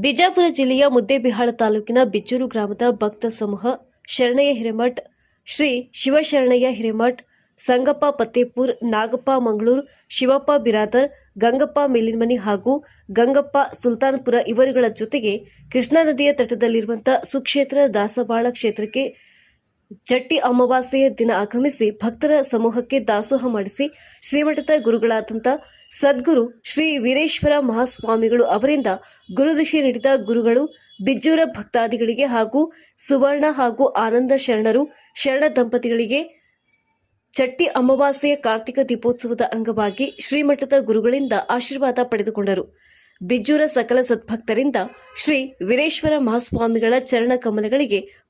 ಬಿಜಾಪುರ ಜಿಲ್ಲೆಯ ಮುದ್ದೇಬಿಹಾಳ ತಾಲೂಕಿನ ಬಿಚ್ಚೂರು ಗ್ರಾಮದ ಭಕ್ತ ಸಮೂಹ ಶರಣಯ್ಯ ಹಿರೇಮಠ್, ಶ್ರೀ ಶಿವಶರಣಯ್ಯ ಹಿರೇಮಠ್, ಸಂಗಪ್ಪ ಪತ್ತೇಪುರ್, ನಾಗಪ್ಪ ಮಂಗಳೂರು, ಶಿವಪ್ಪ ಬಿರಾದರ್, ಗಂಗಪ್ಪ ಮೇಲಿನಮನಿ ಹಾಗೂ ಗಂಗಪ್ಪ ಸುಲ್ತಾನ್ಪುರ ಇವರುಗಳ ಜೊತೆಗೆ ಕೃಷ್ಣಾ ನದಿಯ ತಟದಲ್ಲಿರುವಂತಹ ಸುಕ್ಷೇತ್ರ ದಾಸಬಾಳ ಕ್ಷೇತ್ರಕ್ಕೆ ಜಟ್ಟಿ ಅಮಾವಾಸ್ಯೆಯ ದಿನ ಆಗಮಿಸಿ ಭಕ್ತರ ಸಮೂಹಕ್ಕೆ ದಾಸೋಹ ಮಾಡಿಸಿ ಶ್ರೀಮಠದ ಗುರುಗಳಾದಂಥ ಸದ್ಗುರು ಶ್ರೀ ವೀರೇಶ್ವರ ಮಹಾಸ್ವಾಮಿಗಳು ಅವರಿಂದ ಗುರುದೀಕ್ಷೆ ನೀಡಿದ ಗುರುಗಳು ಬಿಜ್ಜೂರ ಭಕ್ತಾದಿಗಳಿಗೆ ಹಾಗೂ ಸುವರ್ಣ ಹಾಗೂ ಆನಂದ ಶರಣರು, ಶರಣ ದಂಪತಿಗಳಿಗೆ ಚಟ್ಟಿ ಅಮಾವಾಸ್ಯೆಯ ಕಾರ್ತಿಕ ದೀಪೋತ್ಸವದ ಅಂಗವಾಗಿ ಶ್ರೀಮಠದ ಗುರುಗಳಿಂದ ಆಶೀರ್ವಾದ ಪಡೆದುಕೊಂಡರು. ಬಿಜ್ಜೂರ ಸಕಲ ಸದ್ಭಕ್ತರಿಂದ ಶ್ರೀ ವೀರೇಶ್ವರ ಮಹಾಸ್ವಾಮಿಗಳ ಚರಣ ಕಮಲಗಳಿಗೆ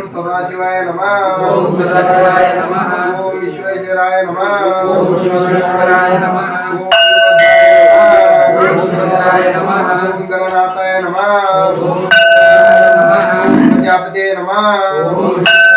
ओम सदाशिवाय नमः। ओम सदाशिवाय नमः। ओम विश्वेश्वराय नमः। ओम विश्वेश्वराय नमः। ओम ओम नमः। ओम गणनाथाय नमः। ओम नमः। प्रजापते नमः।